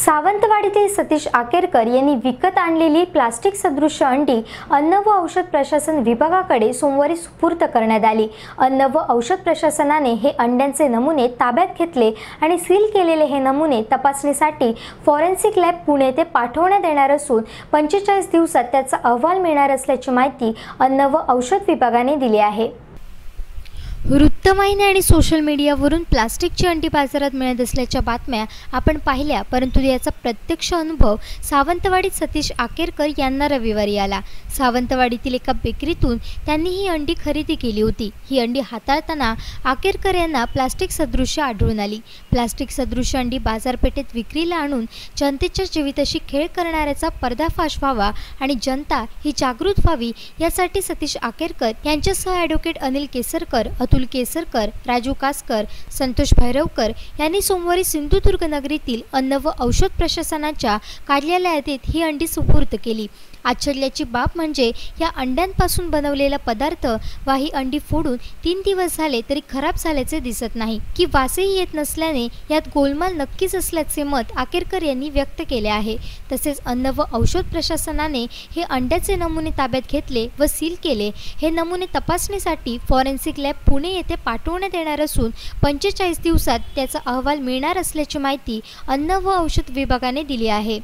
सावंतवाडीतील सतीश आकेरकर यांनी विकत आणलेली प्लास्टिक सदृश्य अंडी अन्न व औषध प्रशासन विभागाकडे सोमवारी सुपूर्द करण्यात आली. अन्न व औषध प्रशासनाने हे अंड्यांचे नमुने ताब्यात घेतले आणि सील केलेले हे नमुने तपासणीसाठी फॉरेन्सिक लॅब पुणे येथे पाठवण्यात येणार असून पंचेचाळीस दिवसात त्याचा अहवाल मिळणार असल्याची माहिती अन्न व औषध विभागाने दिली आहे. वृत्तवाहिन्या आणि सोशल मीडियावरून प्लास्टिकची अंडी बाजारात मिळत असल्याच्या बातम्या आपण पाहिल्या परंतु याचा प्रत्यक्ष अनुभव सावंतवाडीत सतीश आकेरकर यांना रविवारी आला. सावंतवाडीतील एका बेकरीतून त्यांनी ही अंडी खरेदी केली होती. ही अंडी हाताळताना आकेरकर यांना प्लास्टिक सदृश्य आढळून आली. प्लास्टिक सदृश्य अंडी बाजारपेठेत विक्रीला आणून जनतेच्या जीविताशी खेळ करणाऱ्याचा पर्दाफाश व्हावा आणि जनता ही जागृत व्हावी यासाठी सतीश आकेरकर यांच्यासह ॲडव्होकेट अनिल केसरकर अतुल केसरकर राजू कासकर संतोष भैरवकर यांनी सोमवारी सिंधुदुर्ग नगरीतील अन्न व औषध प्रशासनाच्या कार्यालयात ही अंडी सुपूर्द केली. आश्चर्याची बाब म्हणजे या अंड्यांपासून बनवलेला पदार्थ वा ही अंडी फोडून तीन दिवस झाले तरी खराब झाल्याचे दिसत नाही. की वासही येत नसल्याने यात गोलमाल नक्कीच असल्याचे मत आकेरकर यांनी व्यक्त केले आहे. तसेच अन्न व औषध प्रशासनाने हे अंड्याचे नमुने ताब्यात घेतले व सील केले. हे नमुने तपासणीसाठी फॉरेन्सिक लॅब पुणे येथे पाठवण्यात येणार असून पंचेचाळीस दिवसात त्याचा अहवाल मिळणार असल्याची माहिती अन्न व औषध विभागाने दिली आहे.